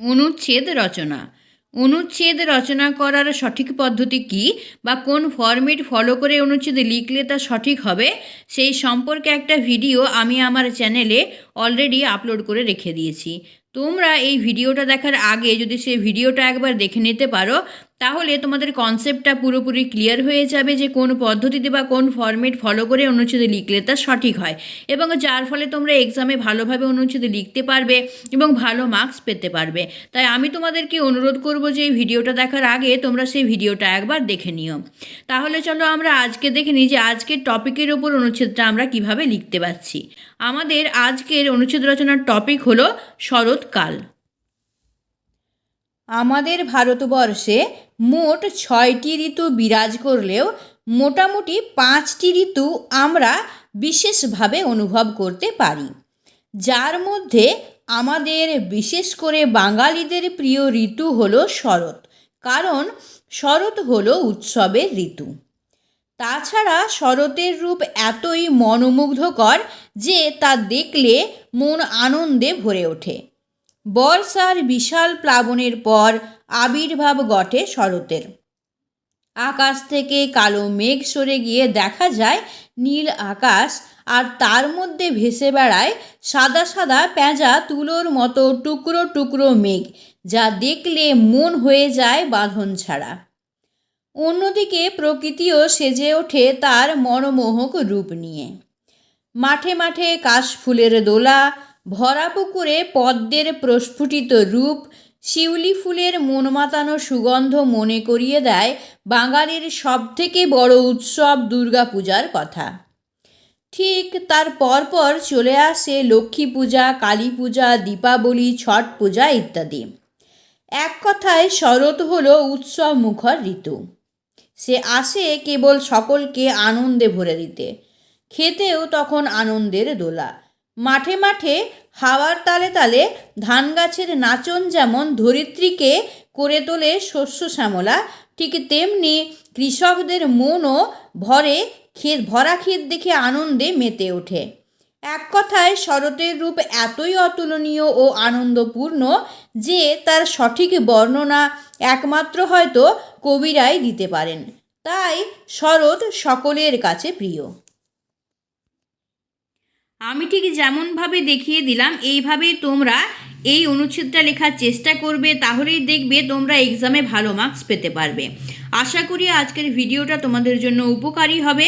অনুচ্ছেদ রচনা। অনুচ্ছেদ রচনা করার সঠিক পদ্ধতি কি বা কোন ফর্মেট ফলো করে অনুচ্ছেদ লিখলে তা সঠিক হবে, সেই সম্পর্কে একটা ভিডিও আমি আমার চ্যানেলে অলরেডি আপলোড করে রেখে দিয়েছি। তোমরা এই ভিডিওটা দেখার আগে যদি সেই ভিডিওটা একবার দেখে নিতে পারো তাহলে তোমাদের কনসেপ্টটা পুরোপুরি ক্লিয়ার হয়ে যাবে যে কোন পদ্ধতিতে বা কোন ফরম্যাট ফলো করে অনুচ্ছেদ লিখলে তা সঠিক হয়। এবং যার ফলে তোমরা এক্সামে ভালোভাবে অনুচ্ছেদ লিখতে পারবে এবং ভালো মার্কস পেতে পারবে। তাই আমি তোমাদেরকে অনুরোধ করব যে এই ভিডিওটা দেখার আগে তোমরা সেই ভিডিওটা একবার দেখে নিও। তাহলে চলো আমরা আজকে দেখে নিই যে আজকের টপিকের ওপর অনুচ্ছেদটা আমরা কীভাবে লিখতে পারছি। আমাদের আজকের অনুচ্ছেদ রচনার টপিক হলো শরৎকাল। আমাদের ভারতবর্ষে মোট ছয়টি ঋতু বিরাজ করলেও মোটামুটি পাঁচটি ঋতু আমরা বিশেষভাবে অনুভব করতে পারি। যার মধ্যে আমাদের বিশেষ করে বাঙালিদের প্রিয় ঋতু হলো শরৎ, কারণ শরৎ হলো উৎসবের ঋতু। তাছাড়া শরতের রূপ এতই মনোমুগ্ধকর যে তা দেখলে মন আনন্দে ভরে ওঠে। বর্ষার বিশাল প্লাবনের পর আবির্ভাব ঘটে শরতের। আকাশ থেকে কালো মেঘ সরে গিয়ে দেখা যায় নীল আকাশ আর তার মধ্যে ভেসে বেড়ায় সাদা সাদা পেঁজা তুলোর মতো টুকরো টুকরো মেঘ, যা দেখলে মন হয়ে যায় বাঁধন ছাড়া। অন্যদিকে প্রকৃতিও সেজে ওঠে তার মনোমোহক রূপ নিয়ে। মাঠে মাঠে কাশফুলের দোলা ভরা পুকুরে পদ্মের প্রস্ফুটিত রূপ শিউলি ফুলের মন মাতানো সুগন্ধ মনে করিয়ে দেয় বাঙালির সবথেকে বড় উৎসব দুর্গাপূজার কথা। ঠিক তার পরপর চলে আসে লক্ষ্মী পূজা, কালী পূজা, দীপাবলি, ছট পূজা ইত্যাদি। এক কথায় শরৎ হল উৎসব মুখর ঋতু। সে আসে কেবল সকলকে আনন্দে ভরে দিতে। খেতেও তখন আনন্দের দোলা। মাঠে মাঠে হাওয়ার তালে তালে ধান গাছের নাচন যেমন ধরিত্রীকে করে তোলে শস্য শ্যামলা, ঠিক তেমনি কৃষকদের মনও ভরে ক্ষেত ভরা ক্ষেত দেখে আনন্দে মেতে ওঠে। এক কথায় শরতের রূপ এতই অতুলনীয় ও আনন্দপূর্ণ যে তার সঠিক বর্ণনা একমাত্র হয়তো কবিরাই দিতে পারেন। তাই শরৎ সকলের কাছে প্রিয়। আমি ঠিক যেমনভাবে দেখিয়ে দিলাম, এইভাবেই তোমরা এই অনুচ্ছেদটা লেখার চেষ্টা করবে, তাহলেই দেখবে তোমরা এক্সামে ভালো মার্কস পেতে পারবে। আশা করি আজকের ভিডিওটা তোমাদের জন্য উপকারী হবে।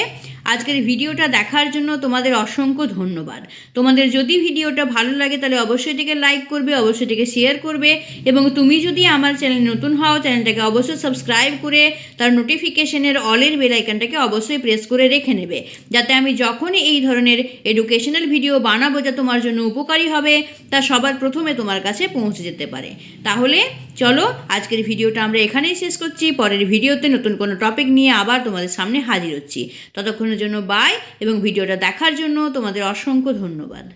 আজকের ভিডিওটা দেখার জন্য তোমাদের অসংখ্য ধন্যবাদ। তোমাদের যদি ভিডিওটা ভালো লাগে তাহলে অবশ্যই এটিকে লাইক করবে, অবশ্যই এটিকে শেয়ার করবে এবং তুমি যদি আমার চ্যানেল নতুন হও চ্যানেলটাকে অবশ্যই সাবস্ক্রাইব করে তার নোটিফিকেশনের অলের বেলাইকানটাকে অবশ্যই প্রেস করে রেখে নেবে। যাতে আমি যখনই এই ধরনের এডুকেশনাল ভিডিও বানাবো যা তোমার জন্য উপকারী হবে, তা সবার প্রথমে তোমার কাছে পৌঁছে যেতে পারে। তাহলে চলো, আজকের ভিডিওটা আমরা এখানেই শেষ করছি। পরের ভিডিওতে নতুন কোনো টপিক নিয়ে আবার তোমাদের সামনে হাজির হচ্ছি। ততক্ষণের জন্য বাই এবং ভিডিওটা দেখার জন্য তোমাদের অসংখ্য ধন্যবাদ।